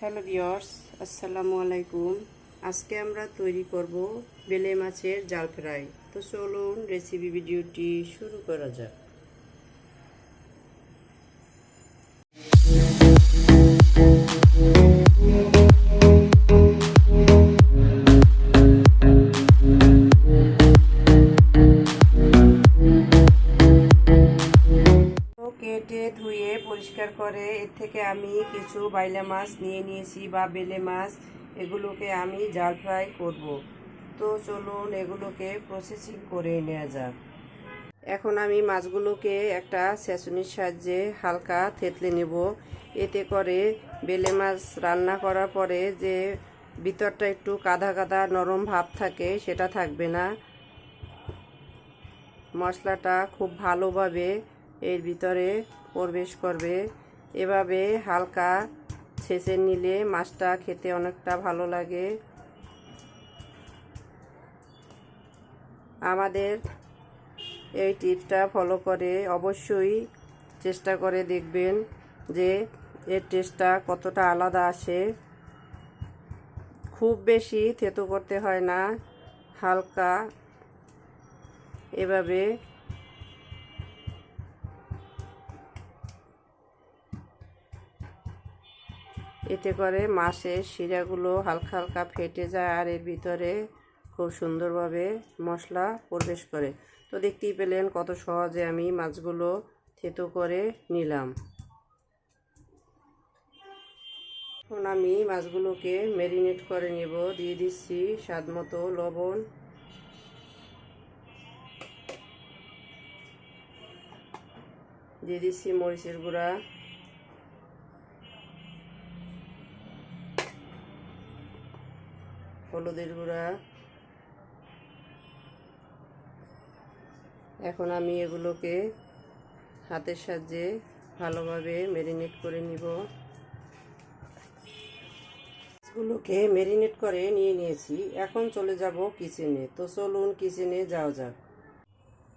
Hello viewers আসসালামু আলাইকুম। আজকে আমরা তৈরি করব বেলে মাছের জাল ফ্রাই তো চলুন রেসিপি ভিডিওটি শুরু করা যাক। করে এর থেকে আমি কিছু বাইলা মাছ নিয়ে নিয়েছি বা বেলে মাছ, এগুলোকে আমি জাল ফ্রাই করব। তো চলুন এগুলোকে প্রসেসিং করে নেওয়া যাক। এখন আমি মাছগুলোকে একটা ছেঁচুনির সাহায্যে হালকা থেতলে নেব। এতে করে বেলে মাছ রান্না করার পরে যে ভিতরটা একটু কাদা কাদা নরম ভাব থাকে সেটা থাকবে না। মশলাটা খুব ভালোভাবে এর ভিতরে প্রবেশ করবে। এভাবে হালকা ছেঁচে নিলে মাছটা খেতে অনেকটা ভালো লাগে। আমাদের এই টিপসটা ফলো করে অবশ্যই চেষ্টা করে দেখবেন যে এর টেস্টটা কতটা আলাদা আসে। খুব বেশি থেতো করতে হয় না, হালকা। এভাবে এতে করে মাছের শিরাগুলো হালকা হালকা ফেটে যায় আর এর ভিতরে খুব সুন্দরভাবে মশলা প্রবেশ করে। তো দেখতেই পেলেন কত সহজে আমি মাছগুলো থেতো করে নিলাম। এখন আমি মাছগুলোকে ম্যারিনেট করে নেব। দিয়ে দিচ্ছি স্বাদ মতো লবণ। দিয়ে দিচ্ছি মরিচের গুঁড়া। হলুদের গুঁড়া। এখন আমি এগুলোকে হাতের সাহায্যে ভালোভাবে ম্যারিনেট করে নিব। মাছগুলোকে ম্যারিনেট করে নিয়ে নিয়েছি। এখন চলে যাব কিচেনে তো চলুন কিচেনে যাওয়া যাক।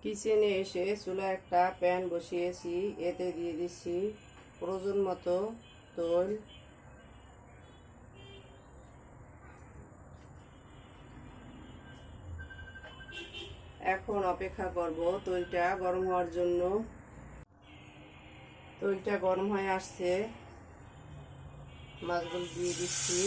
কিচেনে এসে চুলা একটা প্যান বসিয়েছি। এতে দিয়ে দিচ্ছি প্রয়োজন মতো তৈল এখন অপেক্ষা করব তৈলটা গরম হওয়ার জন্য। তৈলটা গরম হয়ে আসছে। মাছগুলো দিয়ে দিচ্ছি।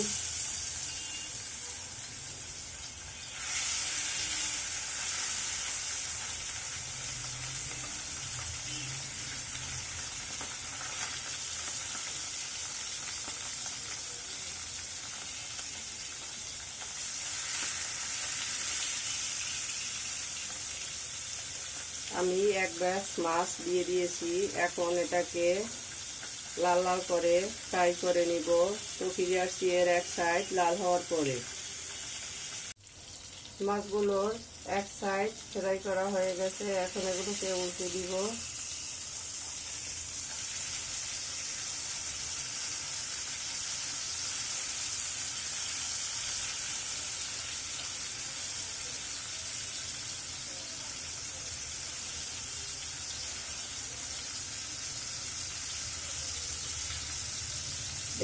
আমি এক ব্যাস মাছ দিয়ে দিয়েছি। এখন এটাকে লাল লাল করে ফ্রাই করে নিব। আসছি এর এক সাইড লাল হওয়ার পরে। মাছগুলোর এক সাইড ফ্রাই করা হয়ে গেছে। এখন এগুলোকে উল্টে দিব।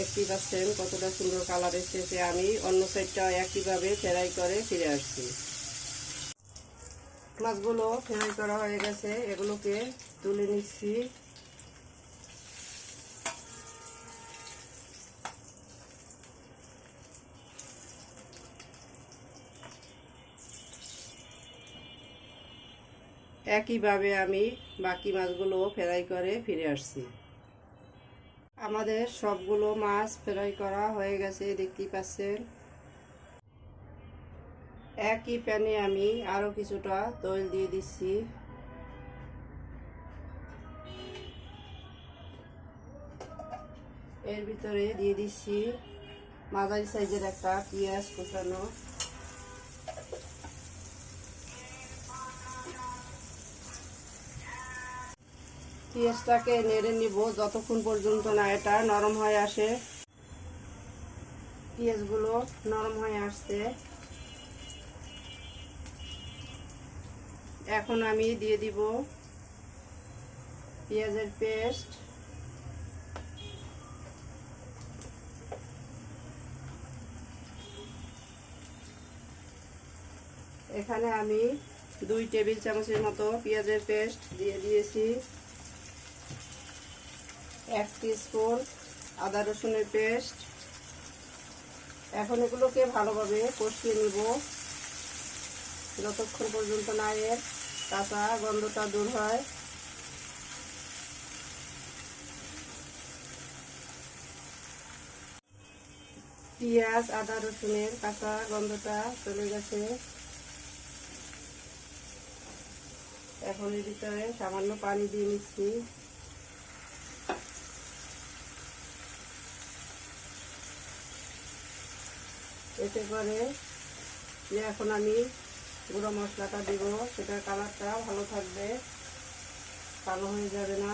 দেখতেই পাচ্ছেন কতটা সুন্দর কালার এসেছে। আমি অন্য সাইডটা একইভাবে ফ্রাই করে ফিরে আসছি। মাছগুলো ফ্রাই করা হয়ে গেছে। এগুলোকে তুলে নিচ্ছি। একইভাবে আমি বাকি মাছগুলো ফ্রাই করে ফিরে আসছি। আমাদের সবগুলো মাছ ফ্রাই করা হয়ে গেছে দেখতেই পাচ্ছেন। একই প্যানে আমি আরও কিছুটা তৈল দিয়ে দিচ্ছি। এর ভিতরে দিয়ে দিচ্ছি মাঝারি সাইজের একটা পেঁয়াজ কুচানো। পেঁয়াজটাকে নেড়ে নিব যতক্ষণ পর্যন্ত না এটা নরম হয়ে আসে। পেঁয়াজগুলো নরম হয়ে আসছে। এখন আমি দিয়ে দিব পেঁয়াজের পেস্ট। এখানে আমি দুই টেবিল চামচের মতো পেঁয়াজের পেস্ট দিয়ে দিয়েছি। এক স্পুন আদা রসুনের পেস্ট এখন এগুলোকে ভালোভাবে কষিয়ে নিব। যতক্ষণ পর্যন্ত না এর কাঁচা গন্ধটা দূর হয়। পেঁয়াজ, আদা রসুনের কাঁচা গন্ধটা চলে গেছে। এখন এর ভিতরে সামান্য পানি দিয়ে নিচ্ছি। এতে করে এখন আমি গুঁড়ো মশলাটা দিব, সেটার কালারটা ভালো থাকবে, কালো হয়ে যাবে না।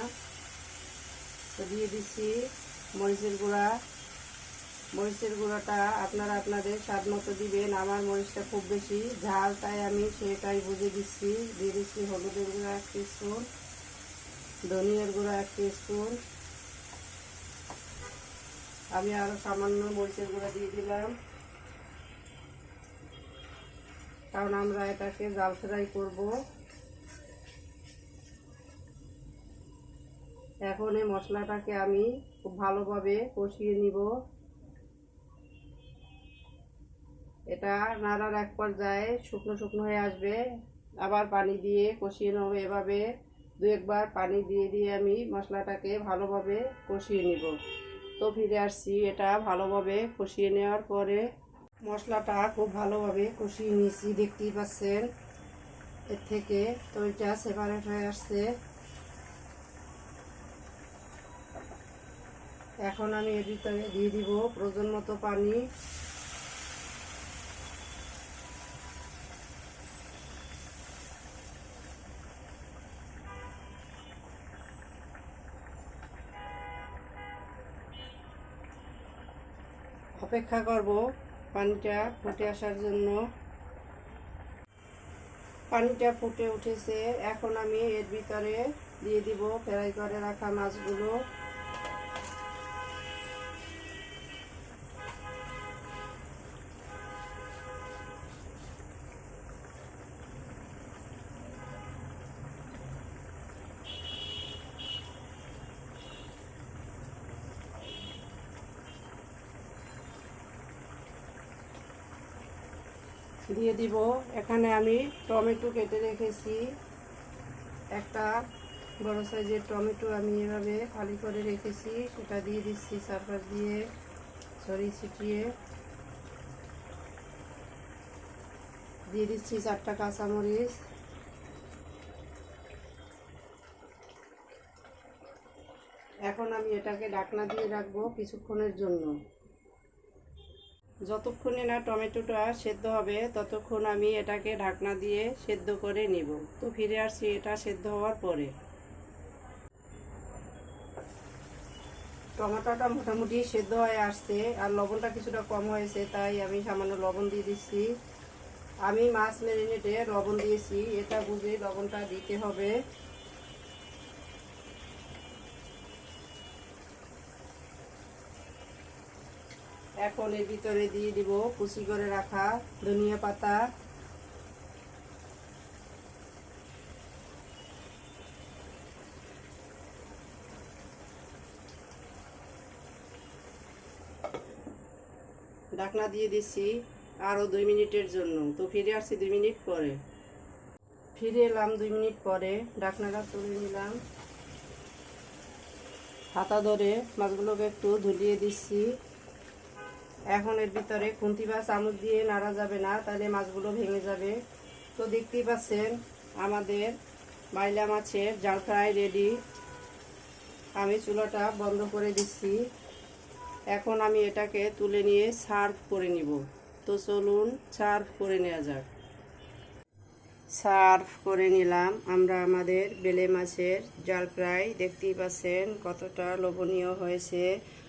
তো দিয়ে দিচ্ছি মরিচের গুঁড়া। মরিচের গুঁড়োটা আপনারা আপনাদের স্বাদ মতো দিবেন, আমার মরিচটা খুব বেশি ঝাল, তাই আমি সেটাই বুঝে দিচ্ছি। দিয়ে দিচ্ছি হলুদের গুঁড়া এক স্পুন ধনিয়ার গুঁড়া এক স্পুন আমি আরও সামান্য মরিচের গুঁড়া দিয়ে দিলাম। কারণ আমরা এটাকে জাল ফ্রাই করব। এখন এই মশলাটাকে আমি খুব ভালোভাবে কষিয়ে নিব। এটা নাড়ার এক পর্যায়ে শুকনো শুকনো হয়ে আসবে। আবার পানি দিয়ে কষিয়ে নেব এভাবে। দু একবার পানি দিয়ে দিয়ে আমি মশলাটাকে ভালোভাবে কষিয়ে নিব। তো ফিরে আসছি, এটা ভালোভাবে কষিয়ে নেওয়ার পরে মশলাটা খুব ভালোভাবে কষিয়ে নিয়েছি, দেখতেই পাচ্ছেন। এর থেকে তৈটা সেপারেট হয়ে আসছে। এখন আমি এর ভিতরে দিয়ে দিব প্রয়োজন মতো পানি। অপেক্ষা করব। পানিটা ফুটে আসার জন্য। পানিটা ফুটে উঠেছে। এখন আমি এর ভিতরে দিয়ে দিব ফ্রাই করে রাখা মাছগুলো। দিয়ে দিব। এখানে আমি টমেটো কেটে রেখেছি। একটা বড় সাইজের টমেটো আমি এভাবে খালি করে রেখেছি। সেটা দিয়ে দিচ্ছি চারপাশ দিয়ে, ছড়িয়ে ছিটিয়ে। দিয়ে দিচ্ছি চারটা কাঁচামরিচ। এখন আমি এটাকে ডাকনা দিয়ে রাখব কিছুক্ষণের জন্য। যতক্ষণে না টমেটোটা সেদ্ধ হবে, ততক্ষণ আমি এটাকে ঢাকনা দিয়ে সেদ্ধ করে নিব। তো ফিরে আসছি এটা সেদ্ধ হওয়ার পরে। টমেটোটা মোটামুটি সেদ্ধ হয়ে আসছে আর লবণটা কিছুটা কম হয়েছে, তাই আমি সামান্য লবণ দিয়ে দিচ্ছি। আমি মাছ ম্যারিনেটে লবণ দিয়েছি, এটা বুঝে লবণটা দিতে হবে। এখন এর ভিতরে দিয়ে দিব, কুচি করে রাখা ধনিয়া পাতা। ঢাকনা দিয়ে দিচ্ছি আরও দুই মিনিটের জন্য, তো ফিরে আসছি দুই মিনিট পরে। ফিরে এলাম দুই মিনিট পরে ঢাকনাটা তুলে নিলাম। হাতা ধরে মাছগুলোকে একটু ধুলিয়ে দিচ্ছি। এখন এর ভিতরে খুন্তি বা চামচ দিয়ে নাড়া যাবে না, তাহলে মাছগুলো ভেঙে যাবে। তো দেখতেই পাচ্ছেন, আমাদের বাইলা মাছের জাল ফ্রাই রেডি আমি চুলাটা বন্ধ করে দিচ্ছি। এখন আমি এটাকে তুলে নিয়ে সার্ভ করে নিব। তো চলুন সার্ভ করে নেওয়া যাক। সার্ভ করে নিলাম আমরা আমাদের বেলে মাছের জাল ফ্রাই। দেখতেই পাচ্ছেন কতটা লোভনীয় হয়েছে।